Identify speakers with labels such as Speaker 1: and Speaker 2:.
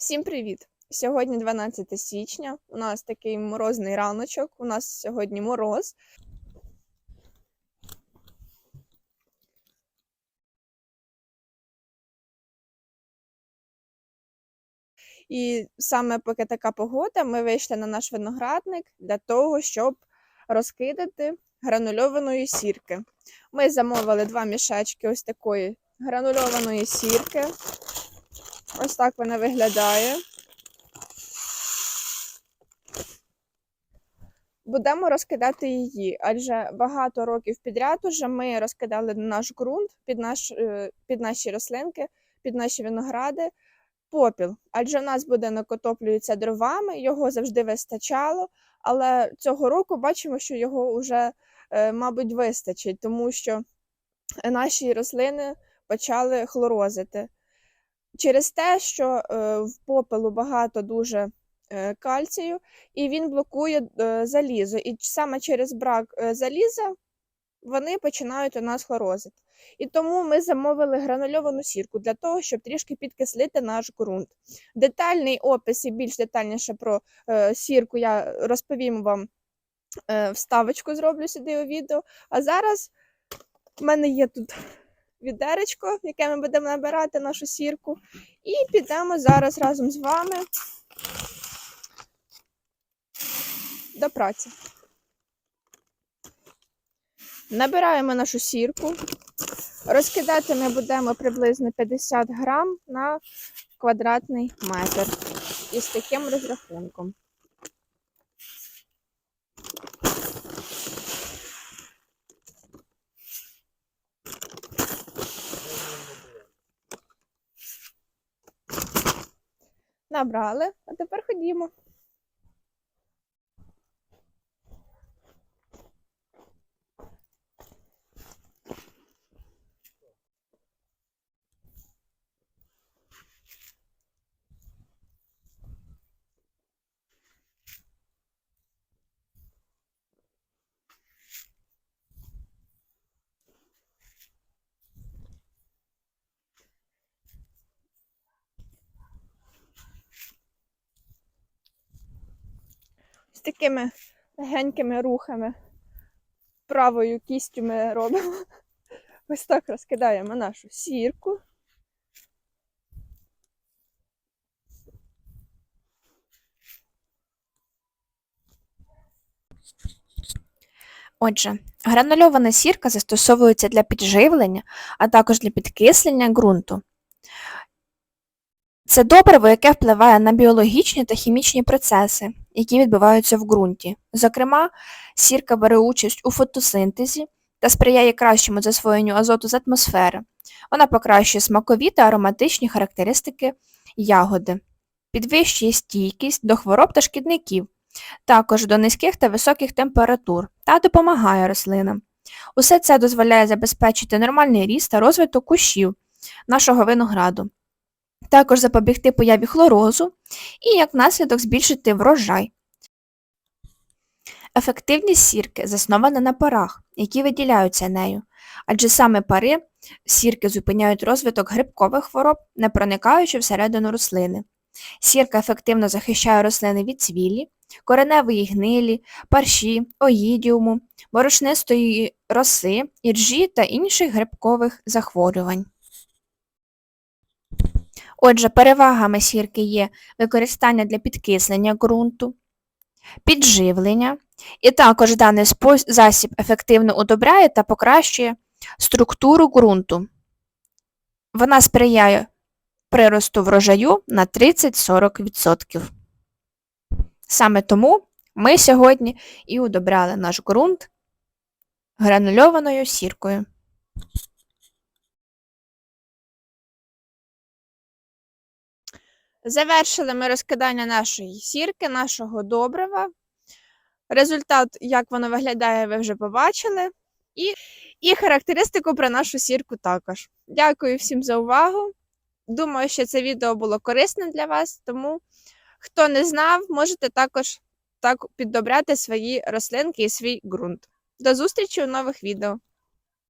Speaker 1: Всім привіт! Сьогодні 12 січня. У нас такий морозний раночок. У нас сьогодні мороз. І саме поки така погода, ми вийшли на наш виноградник для того, щоб розкидати гранульованої сірки. Ми замовили два мішечки ось такої гранульованої сірки. Ось так вона виглядає. Будемо розкидати її, адже багато років підряд уже ми розкидали наш ґрунт під, наш, е, під наші рослинки, під наші виногради, попіл. Адже в нас будинок отоплюється дровами, його завжди вистачало, але цього року бачимо, що його вже, е, мабуть, вистачить, тому що наші рослини почали хлорозити через те, що е, в попелу багато дуже е, кальцію, і він блокує е, залізо. І саме через брак заліза вони починають у нас хлорозити. І тому ми замовили гранульовану сірку для того, щоб трішки підкислити наш ґрунт. Детальний опис і більш детальніше про сірку я розповім вам вставочку зроблю сюди у відео. А зараз в мене є тут відеречко, в яке ми будемо набирати нашу сірку. І підемо зараз разом з вами до праці. Набираємо нашу сірку. Розкидати ми будемо приблизно 50 грам на квадратний метр. І з таким розрахунком. Набрали, а тепер ходімо. З такими легенькими рухами. Правою кістю ми робимо. Ось так розкидаємо нашу сірку.
Speaker 2: Отже, гранульована сірка застосовується для підживлення, а також для підкислення ґрунту. Це добриво, яке впливає на біологічні та хімічні процеси, які відбуваються в ґрунті. Зокрема, сірка бере участь у фотосинтезі та сприяє кращому засвоєнню азоту з атмосфери. Вона покращує смакові та ароматичні характеристики ягоди, підвищує стійкість до хвороб та шкідників, також до низьких та високих температур та допомагає рослинам. Усе це дозволяє забезпечити нормальний ріст та розвиток кущів нашого винограду, також запобігти появі хлорозу і як наслідок збільшити врожай. Ефективність сірки заснована на парах, які виділяються нею, адже саме пари сірки зупиняють розвиток грибкових хвороб, не проникаючи всередину рослини. Сірка ефективно захищає рослини від цвілі, кореневої гнилі, парші, оїдіуму, борошнистої роси, іржі та інших грибкових захворювань. Отже, перевагами сірки є використання для підкислення ґрунту, підживлення, і також даний засіб ефективно удобряє та покращує структуру ґрунту. Вона сприяє приросту врожаю на 30-40%. Саме тому ми сьогодні і удобряли наш ґрунт гранульованою сіркою.
Speaker 1: Завершили ми розкидання нашої сірки, нашого добрива. Результат, як воно виглядає, ви вже побачили. І, і характеристику про нашу сірку також. Дякую всім за увагу. Думаю, що це відео було корисним для вас, тому хто не знав, можете також так піддобряти свої рослинки і свій ґрунт. До зустрічі у нових відео!